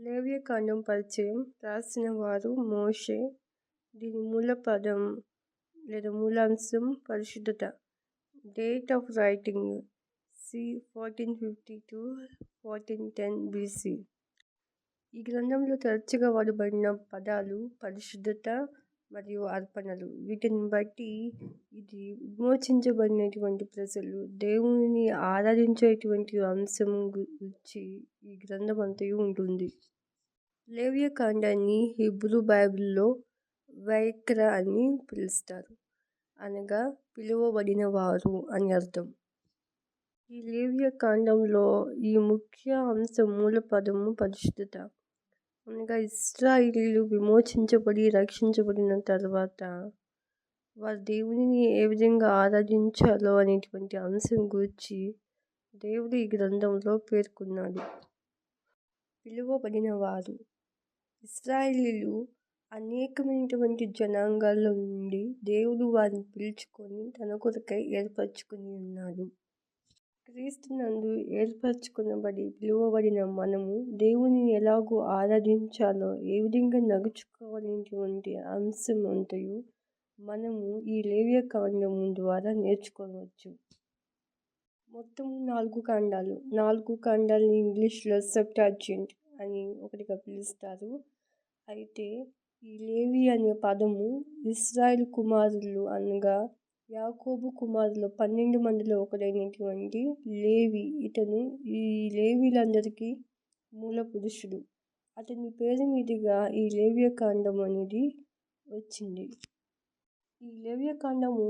లేవ్యకాండం పరిచయం రాసిన వారు మోషే. దీని మూల పదం లేదా మూలాంశం పరిశుద్ధత. Date of writing C fourteen fifty to fourteen ten BC. ఈ గ్రంథంలో తరచుగా వాడబడిన పదాలు పరిశుద్ధత మరియు అర్పణలు వీటిని బట్టి ఇది విమోచించబడినటువంటి ప్రజలు దేవుని ఆరాధించేటువంటి అంశం గురించి ఈ గ్రంథం అంతయు ఉంటుంది. లేవ్యకాండాన్ని హిబ్రూ బైబిల్లో వైక్ర అని పిలుస్తారు. అనగా పిలువబడిన వారు అని అర్థం. ఈ లేవ్యకాండంలో ఈ ముఖ్య అంశం మూల పదము పరిశుద్ధత. అనగా ఇస్రాయిలీలు విమోచించబడి రక్షించబడిన తర్వాత వారు దేవునిని ఏ విధంగా ఆరాధించాలో అనేటువంటి అంశం గురించి దేవుడు ఈ గ్రంథంలో పేర్కొన్నాడు. పిలువబడిన వారు ఇస్రాయిలీలు అనేకమైనటువంటి జనాంగాల్లో నుండి దేవుడు వారిని పిలుచుకొని తన కొరకై ఏర్పరచుకుని ఉన్నాడు క్రీస్తునందు ఏర్పరచుకునబడి పిలువబడిన మనము దేవుని ఎలాగో ఆరాధించాలో ఏ విధంగా నడుచుకోవాలనేటువంటి అంశం అంతయు మనము ఈ లేవ్య కాండము ద్వారా నేర్చుకోవచ్చు. మొత్తం నాలుగు కాండాలు. నాలుగు కాండాలని ఇంగ్లీష్లో సబ్టార్జెంట్ అని ఒకటిగా పిలుస్తారు. అయితే ఈ లేవి అనే పదము ఇస్రాయల్ కుమారులు అనగా యాకోబు కుమారులు పన్నెండు మందిలో ఒకడైనటువంటి లేవి. ఇతను ఈ లేవీలందరికీ మూల పురుషుడు అతని పేరు మీదుగా ఈ లేవ్యకాండం అనేది వచ్చింది. ఈ లేవ్యకాండము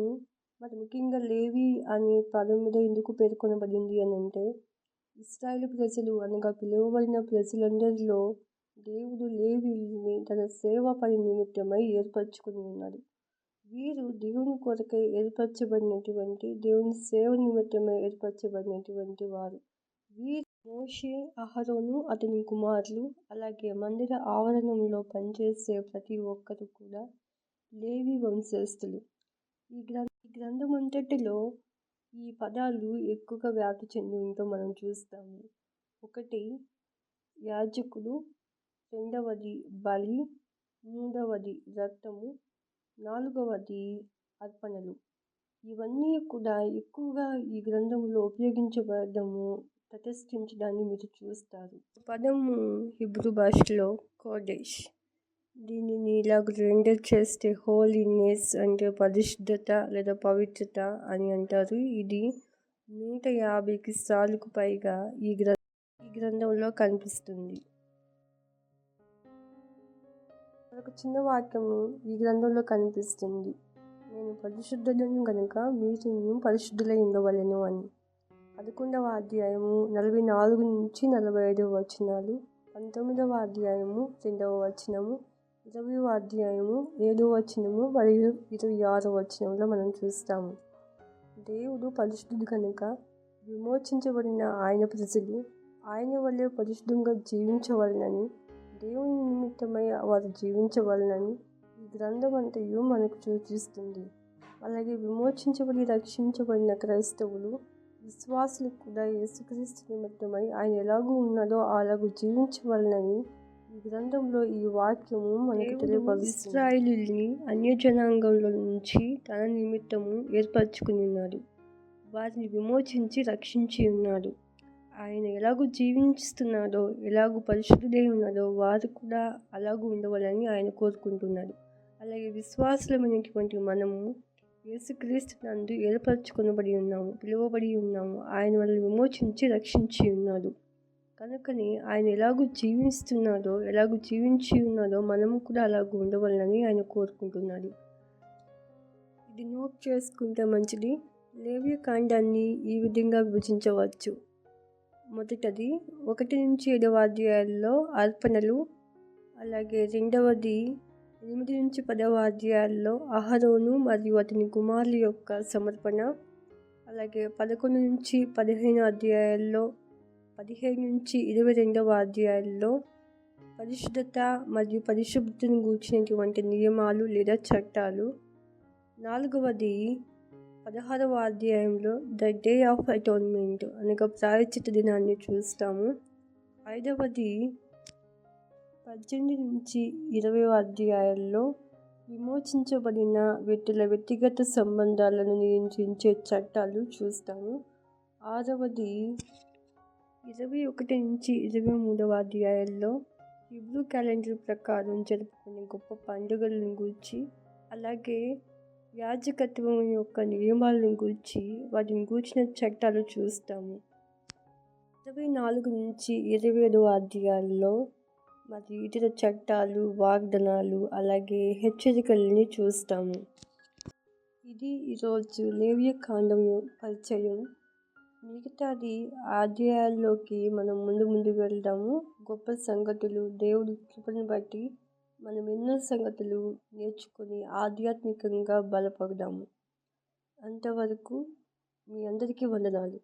మరి ముఖ్యంగా లేవి అనే పదం మీద ఎందుకు పేర్కొనబడింది అని అంటే ఇస్రాయేల్ ప్రజలు అనగా పిలువబడిన ప్రజలందరిలో దేవుడు లేవీని తన సేవ పని నిమిత్తమై ఏర్పరచుకుని ఉన్నాడు. వీరు దేవుని కొరకై ఏర్పరచబడినటువంటి దేవుని సేవ నిమిత్తమై ఏర్పరచబడినటువంటి వారు. వీరు మోషే అహరోను అతని కుమారులు అలాగే మందిర ఆవరణంలో పనిచేసే ప్రతి ఒక్కరు కూడా లేవి వంశస్థులు. ఈ గ్రంథ ఈ గ్రంథం అంతటిలో ఈ పదాలు ఎక్కువగా వ్యాప్తి చెంది ఉంటూ మనం చూస్తాము. ఒకటి యాజకుడు రెండవది బలి మూడవది రక్తము నాలుగవది అర్పణలు. ఇవన్నీ కూడా ఎక్కువగా ఈ గ్రంథంలో ఉపయోగించబడము ప్రతిష్ఠించడాన్ని మీరు చూస్తారు. పదము హిబ్రూ భాషలో కోడేష్. దీనిని ఇలా రెండర్ చేస్తే హోలీనెస్ అంటే పరిశుద్ధత లేదా పవిత్రత అని అంటారు. ఇది నూట యాభైకి సార్లకు పైగా ఈ గ్రంథ ఈ గ్రంథంలో కనిపిస్తుంది. ఒక చిన్న వాక్యము ఈ గ్రంథంలో కనిపిస్తుంది. నేను పరిశుద్ధులను కనుక మీరు పరిశుద్ధులై ఉండవలను అని. పదకొండవ అధ్యాయము నలభై నాలుగు నుంచి నలభై ఐదవ వచనాలు పంతొమ్మిదవ అధ్యాయము రెండవ వచనము ఇరవై అధ్యాయము ఏడవ వచనము మరియు ఇరవై ఆరవ వచనంలో మనం చూస్తాము. దేవుడు పరిశుద్ధుడు కనుక విమోచించబడిన ఆయన ప్రజలు ఆయన వల్లే పరిశుద్ధంగా జీవించవలనని దేవుని నిమిత్తమై వారు జీవించవలనని ఈ గ్రంథం అంతయు మనకు సూచిస్తుంది. అలాగే విమోచించబడి రక్షించబడిన క్రైస్తవులు విశ్వాసులు కూడా యేసుక్రీస్తు నిమిత్తమై ఆయన ఎలాగూ ఉన్నాడో అలాగూ జీవించవలనని ఈ గ్రంథంలో ఈ వాక్యము మనకు తెలియపరుస్తుంది. ఇస్రాయిలీని అన్య జనాంగంలో నుంచి తన నిమిత్తము ఏర్పరచుకుని ఉన్నాడు. వారిని విమోచించి రక్షించి ఉన్నాడు. ఆయన ఎలాగూ జీవిస్తున్నాడో ఎలాగూ పరిశుద్ధుడై ఉన్నాడో వారు కూడా అలాగూ ఉండవాలని ఆయన కోరుకుంటున్నాడు. అలాగే విశ్వాసులమైనటువంటి మనము యేసుక్రీస్తు నందు ఏర్పరచుకొనబడి ఉన్నాము పిలువబడి ఉన్నాము. ఆయన మనల్ని విమోచించి రక్షించి ఉన్నాడు. కనుకని ఆయన ఎలాగూ జీవిస్తున్నాడో ఎలాగూ జీవించి ఉన్నాడో మనము కూడా అలాగూ ఉండవాలని ఆయన కోరుకుంటున్నాడు. ఇది నోట్ చేసుకుంటే మంచిది. లేవ్య కాండాన్ని ఈ విధంగా విభజించవచ్చు. మొదటిది ఒకటి నుంచి ఏడవ అధ్యాయాల్లో అర్పణలు అలాగే రెండవది ఎనిమిది నుంచి పదవ అధ్యాయాల్లో అహరోను మరియు అతని కుమారుల యొక్క సమర్పణ అలాగే పదకొండు నుంచి పదిహేను అధ్యాయాల్లో పదిహేను నుంచి ఇరవై రెండవ అధ్యాయాల్లో పరిశుద్ధత మరియు పరిశుభ్రతను గూర్చినటువంటి నియమాలు లేదా చట్టాలు. నాలుగవది పదహారవ అధ్యాయంలో ద డే ఆఫ్ అటోన్మెంట్ అనగా ప్రాయచిత దినాన్ని చూస్తాము. ఐదవది పద్దెనిమిది నుంచి ఇరవై అధ్యాయాల్లో విమోచించబడిన వ్యక్తుల వ్యక్తిగత సంబంధాలను నియంత్రించే చట్టాలు చూస్తాము. ఆరవది ఇరవై ఒకటి నుంచి ఇరవై మూడవ అధ్యాయాల్లో హిబ్రూ క్యాలెండర్ ప్రకారం జరుపుకునే గొప్ప పండుగలను గురించి అలాగే యాజకత్వం యొక్క నియమాలను గురించి వాటిని గూర్చిన చట్టాలు చూస్తాము. ఇరవై నాలుగు నుంచి ఇరవై ఐదు అధ్యాయాల్లో మరి ఇతర చట్టాలు వాగ్దానాలు అలాగే హెచ్చరికలని చూస్తాము. ఇది ఈరోజు లేవ్య కాండం పరిచయం. మిగతాది అధ్యాయాల్లోకి మనం ముందు ముందు వెళ్దాము. గొప్ప సంగతులు దేవుడి కృపను బట్టి మనం ఎన్నో సంగతులు నేర్చుకొని ఆధ్యాత్మికంగా బలపడదాము అంతవరకు మీ అందరికీ వందనాలు.